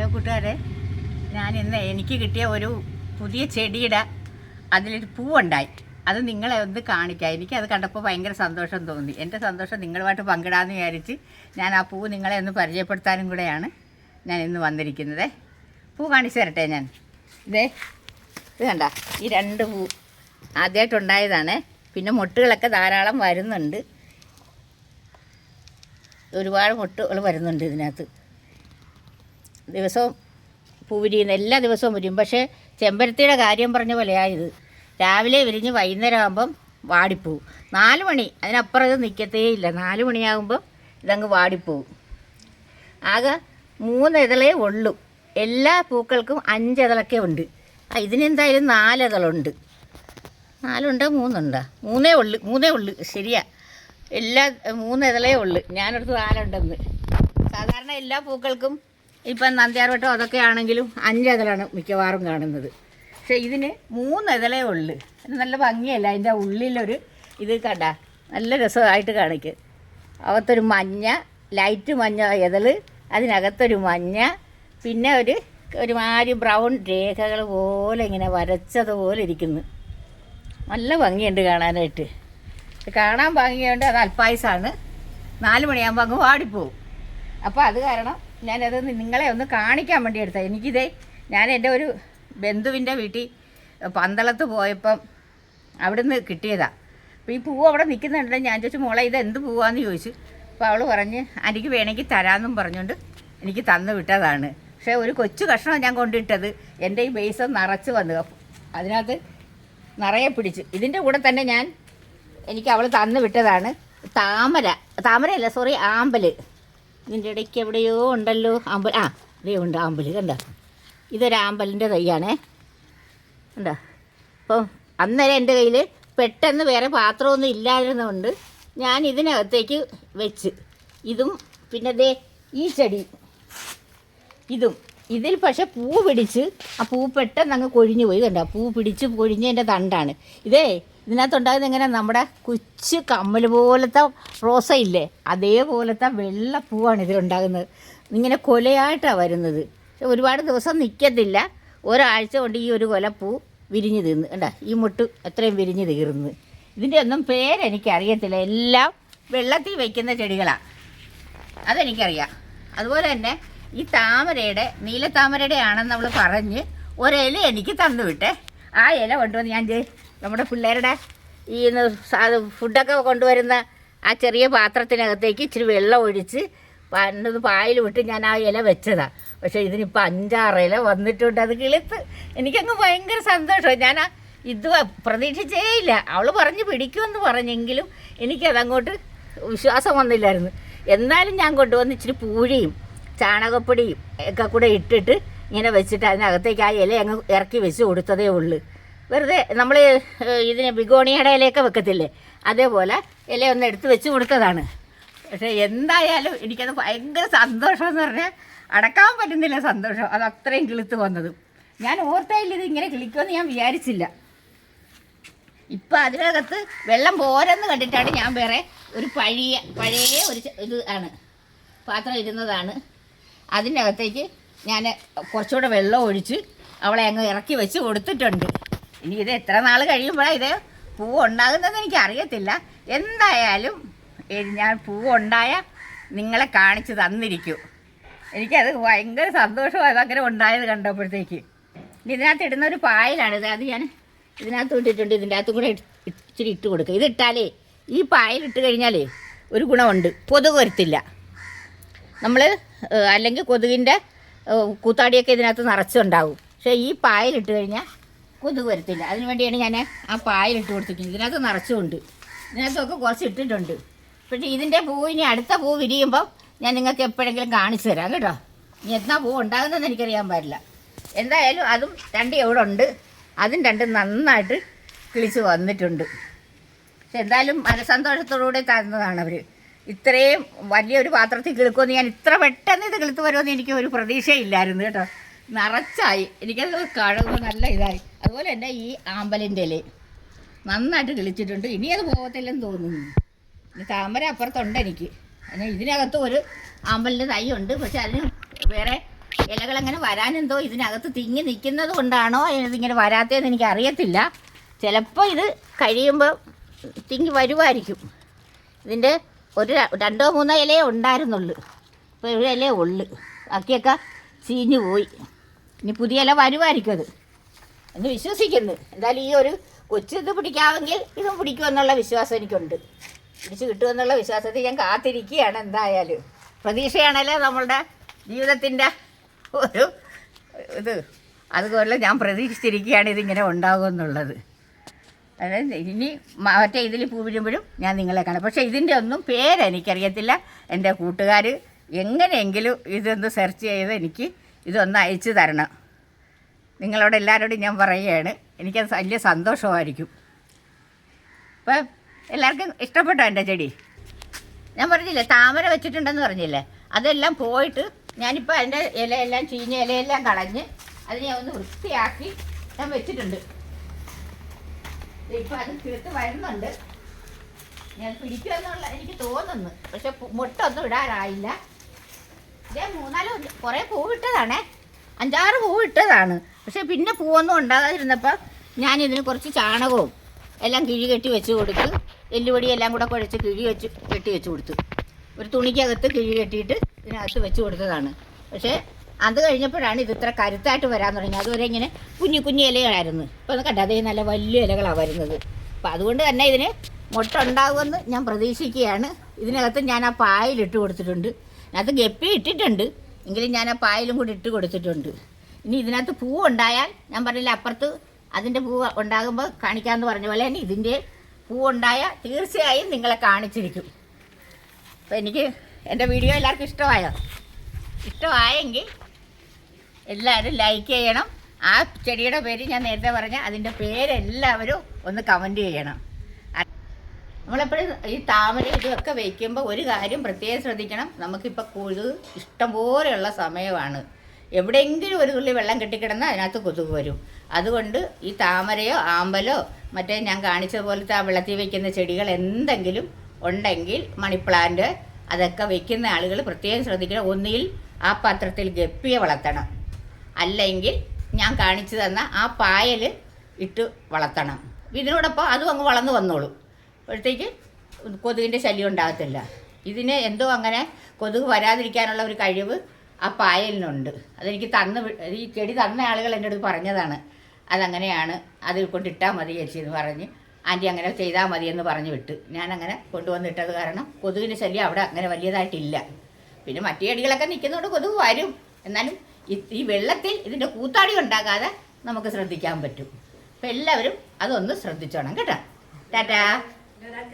Hello കൂട്ടുകാരെ. ഞാൻ ഇന്ന് എനിക്ക് കിട്ടിയ ഒരു പുതിയ ചെടിയുടെ അതിലൊരു പൂവുണ്ടായി. അത് നിങ്ങളെ ഒന്ന് കാണിക്കാം. എനിക്ക് അത് കണ്ടപ്പോൾ ഭയങ്കര സന്തോഷം തോന്നി. എന്റെ സന്തോഷം നിങ്ങളുമായിട്ട് പങ്കിടാമെന്ന് വിചാരിച്ച് ഞാൻ ആ പൂവ് നിങ്ങളെ ഒന്ന് പരിചയപ്പെടുത്താനും കൂടെയാണ് ഞാൻ ഇന്ന് വന്നിരിക്കുന്നത്. പൂ കാണിച്ചു തരട്ടെ ഞാൻ. ഇതേ ഇത് കണ്ട ഈ രണ്ട് പൂ ആദ്യമായിട്ടുണ്ടായതാണ്. പിന്നെ മുട്ടുകളൊക്കെ ധാരാളം വരുന്നുണ്ട്. ഒരുപാട് മുട്ടുകൾ വരുന്നുണ്ട് ഇതിനകത്ത്. ദിവസവും പൂ വിരിയുന്ന എല്ലാ ദിവസവും വരും. പക്ഷേ ചെമ്പരത്തിയുടെ കാര്യം പറഞ്ഞ പോലെയായത്. രാവിലെ വിരിഞ്ഞ് വൈകുന്നേരം ആകുമ്പം വാടിപ്പോവും. നാല് മണി അതിനപ്പുറം ഇത് നിൽക്കത്തേ ഇല്ല. നാല് മണിയാകുമ്പം ഇതങ്ങ് വാടിപ്പോവും. ആകെ മൂന്ന് ഇതളേ ഉള്ളൂ. എല്ലാ പൂക്കൾക്കും അഞ്ച് ഇതളൊക്കെ ഉണ്ട്. ആ ഇതിനെന്തായാലും നാല് ഇതളുണ്ട് നാലുണ്ടോ മൂന്നുണ്ടോ? മൂന്നേ ഉള്ളു മൂന്നേ ഉള്ളു. ശരിയാ. എല്ലാ മൂന്ന് ഇതളേ ഉള്ളു. ഞാനടുത്ത് നാലുണ്ടെന്ന്. സാധാരണ എല്ലാ പൂക്കൾക്കും ഇപ്പം നന്ദ്യാർവട്ടം അതൊക്കെ ആണെങ്കിലും അഞ്ചതലാണ് മിക്കവാറും കാണുന്നത്. പക്ഷേ ഇതിന് മൂന്ന് ഇതളേ ഉള്ളു. നല്ല ഭംഗിയല്ല. അതിന്റെ ഉള്ളിലൊരു ഇത് കണ്ട. നല്ല രസമായിട്ട് കാണിക്ക്. അകത്തൊരു മഞ്ഞ ലൈറ്റ് മഞ്ഞ ഇതൾ അതിനകത്തൊരു മഞ്ഞ പിന്നെ ഒരു ഒരുമാതിരി ബ്രൗൺ രേഖകൾ പോലെ ഇങ്ങനെ വരച്ചതുപോലെ ഇരിക്കുന്നു. നല്ല ഭംഗിയുണ്ട് കാണാനായിട്ട്. കാണാൻ ഭംഗിയുണ്ട്. അത് അൽപ്പായസാണ് നാല് മണിയാകുമ്പോൾ അങ്ങ് വാടിപ്പോവും. അപ്പോൾ അത് കാരണം ഞാനത് നിങ്ങളെ ഒന്ന് കാണിക്കാൻ വേണ്ടി എടുത്തത്. എനിക്കിതേ ഞാൻ എന്റെ ഒരു ബന്ധുവിന്റെ വീട്ടിൽ പന്തളത്ത് പോയപ്പം അവിടുന്ന് കിട്ടിയതാണ് അപ്പോൾ ഈ പൂവ് അവിടെ നിൽക്കുന്നുണ്ടല്ലോ ഞാൻ ചോദിച്ചു മോളെ ഇത് എന്ത് പൂവാന്ന് ചോദിച്ചു. അപ്പോൾ അവൾ പറഞ്ഞ് എനിക്ക് വേണമെങ്കിൽ തരാമെന്നും പറഞ്ഞുകൊണ്ട് എനിക്ക് തന്നു വിട്ടതാണ്. പക്ഷേ ഒരു കൊച്ചു കഷ്ണം ഞാൻ കൊണ്ടിട്ടത്. എന്റെ ഈ ബേസ് നിറച്ച് വന്നു. അതിനകത്ത് നിറയെ പിടിച്ചു. ഇതിന്റെ കൂടെ തന്നെ ഞാൻ എനിക്ക് അവൾ തന്നു വിട്ടതാണ്. താമര. താമരയല്ല സോറി ആമ്പൽ ഇതിന്റെ ഇടയ്ക്ക് എവിടെയോ ഉണ്ടല്ലോ ആമ്പൽ ആ ഇതേ ഉണ്ട് ആമ്പൽ കണ്ട? ഇതൊരു ആമ്പലിന്റെ തൈയാണേ. കണ്ടോ? അപ്പം അന്നേരം എന്റെ കയ്യിൽ പെട്ടെന്ന് വേറെ പാത്രമൊന്നും ഇല്ലായിരുന്നതുകൊണ്ട് ഞാൻ ഇതിനകത്തേക്ക് വെച്ച്. ഇതും പിന്നെ ദേ ഈ ചെടി. ഇതും. ഇതിൽ പക്ഷെ പൂ പിടിച്ച് ആ പൂ പെട്ടെന്ന് അങ്ങ് കൊഴിഞ്ഞു പോയി കണ്ട? പൂ പിടിച്ച് കൊഴിഞ്ഞതിന്റെ തണ്ടാണ്. ഇതേ ഇതിനകത്തുണ്ടാകുന്ന എങ്ങനെ? നമ്മുടെ കുച്ച് കമ്മൽ പോലത്തെ റോസ ഇല്ലേ? അതേപോലത്തെ വെള്ള പൂവാണ് ഇതിലുണ്ടാകുന്നത്. ഇങ്ങനെ കൊലയായിട്ടാണ് വരുന്നത്. ഒരുപാട് ദിവസം നിൽക്കത്തില്ല ഒരാഴ്ച കൊണ്ട് ഈ ഒരു കൊല പൂ വിരിഞ്ഞ് തീർന്ന്. കണ്ട? ഈ മുട്ട് എത്രയും വിരിഞ്ഞ് തീർന്ന്. ഇതിന്റെ ഒന്നും പേരെനിക്കറിയത്തില്ല എല്ലാം വെള്ളത്തിൽ വയ്ക്കുന്ന ചെടികളാണ് അതെനിക്കറിയാം. അതുപോലെ തന്നെ ഈ താമരയുടെ നീലത്താമരയുടെ ആണെന്ന് നമ്മൾ പറഞ്ഞ് ഒരില എനിക്ക് തന്നു വിട്ടേ. ആ ഇല കൊണ്ടുവന്ന് ഞാൻ നമ്മുടെ പിള്ളേരുടെ ഈ ഫുഡൊക്കെ കൊണ്ടുവരുന്ന ആ ചെറിയ പാത്രത്തിനകത്തേക്ക് ഇച്ചിരി വെള്ളം ഒഴിച്ച് പണ്ടത് പായിൽ വിട്ട് ഞാൻ ആ ഇല വെച്ചതാണ് പക്ഷേ ഇതിനിപ്പോൾ അഞ്ചാറ് ഇല വന്നിട്ടുണ്ട്. അത് കിളുത്ത് എനിക്കങ്ങ് ഭയങ്കര സന്തോഷം ഞാൻ ആ ഇത് പ്രതീക്ഷിച്ചേ ഇല്ല. അവൾ പറഞ്ഞ് പിടിക്കുമെന്ന് പറഞ്ഞെങ്കിലും എനിക്കതങ്ങോട്ട് വിശ്വാസം വന്നില്ലായിരുന്നു. എന്നാലും ഞാൻ കൊണ്ടുവന്ന് ഇച്ചിരി പൂഴിയും ചാണകപ്പൊടിയും ഒക്കെ കൂടെ ഇട്ടിട്ട് ഇങ്ങനെ വെച്ചിട്ട് അതിനകത്തേക്ക് ആ ഇല അങ്ങ് ഇറക്കി വെച്ച് കൊടുത്തതേ ഉള്ളൂ. വെറുതെ നമ്മൾ ഇതിന് ബിഗോണിയുടെ ഇലയൊക്കെ വെക്കത്തില്ലേ? അതേപോലെ ഇല ഒന്ന് എടുത്ത് വെച്ച് കൊടുത്തതാണ്. പക്ഷേ എന്തായാലും എനിക്കത് ഭയങ്കര സന്തോഷം എന്ന് പറഞ്ഞാൽ അടക്കാൻ പറ്റുന്നില്ല സന്തോഷം. അത് അത്രയും കിളുത്ത് വന്നതും. ഞാൻ ഓർത്തയില്ല ഇത് ഇങ്ങനെ കിളിക്കുമെന്ന് ഞാൻ വിചാരിച്ചില്ല. ഇപ്പം അതിനകത്ത് വെള്ളം പോരെന്ന് കണ്ടിട്ടാണ് ഞാൻ വേറെ ഒരു പഴയ പഴയ ഒരു ഇത് ആണ്. പാത്രം ഇരുന്നതാണ് അതിനകത്തേക്ക് ഞാൻ കുറച്ചുകൂടെ വെള്ളം ഒഴിച്ച് അവളെ അങ്ങ് ഇറക്കി വെച്ച് കൊടുത്തിട്ടുണ്ട്. ഇനി ഇത് എത്ര നാൾ കഴിയുമ്പോഴാണ് ഇത് പൂ ഉണ്ടാകുന്നതെന്ന് എനിക്ക് അറിയത്തില്ല എന്തായാലും ഞാൻ പൂ ഉണ്ടായ നിങ്ങളെ കാണിച്ച് തന്നിരിക്കും. എനിക്കത് ഭയങ്കര സന്തോഷമായത് അങ്ങനെ ഉണ്ടായത് കണ്ടപ്പോഴത്തേക്ക്. ഇതിനകത്ത് ഇടുന്ന ഒരു പായലാണിത് അത് ഞാൻ ഇതിനകത്ത് ഇട്ടിട്ടുണ്ട്. ഇതിന്റെ അകത്തും കൂടെ ഇച്ചിരി ഇട്ട് കൊടുക്കുക ഇതിട്ടാലേ ഈ പായലിട്ട് കഴിഞ്ഞാലേ ഒരു ഗുണമുണ്ട്. കൊതുക് വരുത്തില്ല. നമ്മൾ അല്ലെങ്കിൽ കൊതുകിന്റെ കൂത്താടിയൊക്കെ ഇതിനകത്ത് നിറച്ചുണ്ടാവും പക്ഷേ ഈ പായലിട്ട് കഴിഞ്ഞാൽ കൊതുക് വരത്തില്ല. അതിന് വേണ്ടിയാണ് ഞാൻ ആ പായലിട്ട് കൊടുത്തിരിക്കുന്നത്. ഇതിനകത്ത് നിറച്ചുമുണ്ട് ഇതിനകത്തൊക്കെ കുറച്ച് ഇട്ടിട്ടുണ്ട്. പക്ഷേ ഇതിന്റെ പൂ ഇനി അടുത്ത പൂ വിരിയുമ്പോൾ ഞാൻ നിങ്ങൾക്ക് എപ്പോഴെങ്കിലും കാണിച്ചു തരാം കേട്ടോ. ഇനി എന്നാ പൂ ഉണ്ടാകുന്നതെന്ന് എനിക്കറിയാൻ പാടില്ല. എന്തായാലും അതും രണ്ട് എവിടെ ഉണ്ട്. അതും രണ്ടും നന്നായിട്ട് കിളിച്ച് വന്നിട്ടുണ്ട്. പക്ഷെ എന്തായാലും മനസന്തോഷത്തോടുകൂടി തന്നതാണ് അവർ ഇത്രയും വലിയൊരു പാത്രത്തിൽ കിളുക്കുമെന്ന് ഞാൻ ഇത്ര പെട്ടെന്ന് ഇത് കിളുത്ത് വരുമെന്ന് എനിക്ക് ഒരു പ്രതീക്ഷയില്ലായിരുന്നു കേട്ടോ. നിറച്ചായി. എനിക്കത് കഴുകുന്ന നല്ല ഇതായി. അതുപോലെ തന്നെ ഈ ആമ്പലിന്റെ ഇല. നന്നായിട്ട് കിളിച്ചിട്ടുണ്ട്. ഇനി അത് പോകത്തില്ലെന്ന് തോന്നുന്നു. ഇനി താമര അപ്പുറത്തുണ്ട് എനിക്ക്. അതിന് ഇതിനകത്ത് ഒരു ആമ്പലിന്റെ തൈ ഉണ്ട്. പക്ഷെ അതിന് വേറെ ഇലകൾ അങ്ങനെ വരാനെന്തോ ഇതിനകത്ത് തിങ്ങി നിൽക്കുന്നത് കൊണ്ടാണോ ഇതിങ്ങനെ വരാത്തതെന്ന് എനിക്ക് അറിയത്തില്ല ചിലപ്പോൾ ഇത് കഴിയുമ്പോൾ തിങ്ങി വരുമായിരിക്കും. ഇതിന്റെ ഒരു രണ്ടോ മൂന്നോ ഇലയേ ഉണ്ടായിരുന്നുള്ളൂ. ഇപ്പോൾ ഒരു ഇലയേ ഉള്ളു. ബാക്കിയൊക്കെ ചീഞ്ഞു പോയി. ഇനി പുതിയ ഇല വരുമായിരിക്കും അത്. എന്ന് വിശ്വസിക്കുന്നു. എന്തായാലും ഈ ഒരു കൊച്ചു ഇത് പിടിക്കാമെങ്കിൽ ഇതും പിടിക്കുമെന്നുള്ള വിശ്വാസം എനിക്കുണ്ട്. പിടിച്ചു കിട്ടുമെന്നുള്ള വിശ്വാസത്തിൽ ഞാൻ കാത്തിരിക്കുകയാണ് എന്തായാലും. പ്രതീക്ഷയാണല്ലേ നമ്മളുടെ ജീവിതത്തിന്റെ ഒരു ഇത്? അതുപോലെ ഞാൻ പ്രതീക്ഷിച്ചിരിക്കുകയാണ് ഇതിങ്ങനെ ഉണ്ടാകുമെന്നുള്ളത്. അതായത് ഇനി മറ്റേ ഇതിൽ പൂ വിടുമ്പോഴും ഞാൻ നിങ്ങളെ കാണാം. പക്ഷേ ഇതിന്റെ ഒന്നും പേരെനിക്കറിയത്തില്ല എന്റെ കൂട്ടുകാർ എങ്ങനെയെങ്കിലും ഇതൊന്ന് സെർച്ച് ചെയ്ത് എനിക്ക് ഇതൊന്ന് അയച്ചു തരണം. നിങ്ങളോട് എല്ലാവരോടും ഞാൻ പറയുകയാണ്. എനിക്കത് വലിയ സന്തോഷമായിരിക്കും. അപ്പം എല്ലാവർക്കും ഇഷ്ടപ്പെട്ടോ എന്റെ ചെടി? ഞാൻ പറഞ്ഞില്ലേ താമര വെച്ചിട്ടുണ്ടെന്ന് പറഞ്ഞില്ലേ? അതെല്ലാം പോയിട്ട് ഞാനിപ്പോൾ അതിന്റെ ഇലയെല്ലാം ചീഞ്ഞ ഇലയെല്ലാം കളഞ്ഞ് അതിനെ ഒന്ന് വൃത്തിയാക്കി ഞാൻ വെച്ചിട്ടുണ്ട്. ഇപ്പം അത് കിളുത്ത് വരുന്നുണ്ട്. ഞാൻ പിടിക്കുമെന്നുള്ള എനിക്ക് തോന്നുന്നു. പക്ഷെ മുട്ടൊന്നും ഇടാറായില്ല. ഇതേ മൂന്നാൽ. കുറേ പൂവിട്ടതാണേ. അഞ്ചാറ് പൂവിട്ടതാണ്. പക്ഷെ പിന്നെ പൂവൊന്നും ഉണ്ടാകാതിരുന്നപ്പോൾ ഞാൻ ഇതിന് കുറച്ച് ചാണകവും എല്ലാം കിഴി കെട്ടി വെച്ച് കൊടുത്ത് എല്ലുപൊടി എല്ലാം കൂടെ കുഴച്ച് കിഴി വെച്ച് കെട്ടി വെച്ച് കൊടുത്തു. ഒരു തുണിക്കകത്ത് കിഴി കെട്ടിയിട്ട് ഇതിനകത്ത് വെച്ച് കൊടുത്തതാണ്. പക്ഷേ അത് കഴിഞ്ഞപ്പോഴാണ് ഇത് ഇത്ര കരുത്തായിട്ട് വരാൻ തുടങ്ങിയത് അതുവരെ ഇങ്ങനെ കുഞ്ഞു കുഞ്ഞു ഇലകളായിരുന്നു. ഇപ്പോൾ അത് കണ്ടത് നല്ല വലിയ ഇലകളാണ് വരുന്നത്. അപ്പോൾ അതുകൊണ്ട് തന്നെ ഇതിന് മുട്ട ഉണ്ടാകുമെന്ന് ഞാൻ പ്രതീക്ഷിക്കുകയാണ്. ഇതിനകത്ത് ഞാൻ ആ പായലിട്ട് കൊടുത്തിട്ടുണ്ട്. അതിനകത്ത് ഗപ്പി ഇട്ടിട്ടുണ്ട്. എങ്കിലും ഞാൻ ആ പായലും കൂടി ഇട്ട് കൊടുത്തിട്ടുണ്ട്. ഇനി ഇതിനകത്ത് പൂ ഉണ്ടായാൽ ഞാൻ പറഞ്ഞില്ല അപ്പുറത്ത് അതിന്റെ പൂ ഉണ്ടാകുമ്പോൾ കാണിക്കാമെന്ന് പറഞ്ഞ പോലെ തന്നെ ഇതിന്റെ പൂ ഉണ്ടായാൽ തീർച്ചയായും നിങ്ങളെ കാണിച്ചിരിക്കും. അപ്പോൾ എനിക്ക് എന്റെ വീഡിയോ എല്ലാവർക്കും ഇഷ്ടമായോ? ഇഷ്ടമായെങ്കിൽ എല്ലാവരും ലൈക്ക് ചെയ്യണം. ആ ചെടിയുടെ പേര് ഞാൻ നേരത്തെ പറഞ്ഞ അതിന്റെ പേരെല്ലാവരും ഒന്ന് കമന്റ് ചെയ്യണം. നമ്മളെപ്പോഴും ഈ താമര ഇതൊക്കെ വയ്ക്കുമ്പോൾ ഒരു കാര്യം പ്രത്യേകം ശ്രദ്ധിക്കണം. നമുക്കിപ്പോൾ കൊതുക് ഇഷ്ടംപോലെയുള്ള സമയമാണ്. എവിടെയെങ്കിലും ഒരു തുള്ളി വെള്ളം കെട്ടിക്കിടന്നാൽ അതിനകത്ത് കൊതുക് വരും. അതുകൊണ്ട് ഈ താമരയോ ആമ്പലോ മറ്റേ ഞാൻ കാണിച്ച പോലത്തെ ആ വെള്ളത്തിൽ വയ്ക്കുന്ന ചെടികൾ എന്തെങ്കിലും ഉണ്ടെങ്കിൽ മണിപ്ലാന്റ് അതൊക്കെ വയ്ക്കുന്ന ആളുകൾ പ്രത്യേകം ശ്രദ്ധിക്കണം. ഒന്നിൽ ആ പാത്രത്തിൽ ഗപ്പിയെ വളർത്തണം. അല്ലെങ്കിൽ ഞാൻ കാണിച്ചു തന്ന ആ പായൽ ഇട്ട് വളർത്തണം. ഇതിനോടൊപ്പം അതും അങ്ങ് വളർന്നു വന്നോളും. അപ്പോഴത്തേക്ക് കൊതുകിന്റെ ശല്യം ഉണ്ടാകത്തില്ല. ഇതിന് എന്തോ അങ്ങനെ കൊതുക് വരാതിരിക്കാനുള്ള ഒരു കഴിവ് ആ പായലിനുണ്ട്. അതെനിക്ക് തന്ന് ഈ ചെടി തന്ന ആളുകൾ എന്റെ അടുത്ത് പറഞ്ഞതാണ്. അതങ്ങനെയാണ് അത് കൊണ്ടിട്ടാൽ മതി ചേച്ചി എന്ന് പറഞ്ഞ് ആന്റി അങ്ങനെ ചെയ്താൽ മതി എന്ന് പറഞ്ഞ് വിട്ട്. ഞാനങ്ങനെ കൊണ്ടുവന്നിട്ടത് കാരണം കൊതുകിന്റെ ശല്യം അവിടെ അങ്ങനെ വലിയതായിട്ടില്ല. പിന്നെ മറ്റു ചെടികളൊക്കെ നിൽക്കുന്നതുകൊണ്ട് കൊതുക് വരും. എന്നാലും ഈ- വെള്ളത്തിൽ ഇതിന്റെ കൂത്താടി ഉണ്ടാകാതെ നമുക്ക് ശ്രദ്ധിക്കാൻ പറ്റും. അപ്പം എല്ലാവരും അതൊന്ന് ശ്രദ്ധിച്ചോണം കേട്ടോ. ടാറ്റാ. Gracias.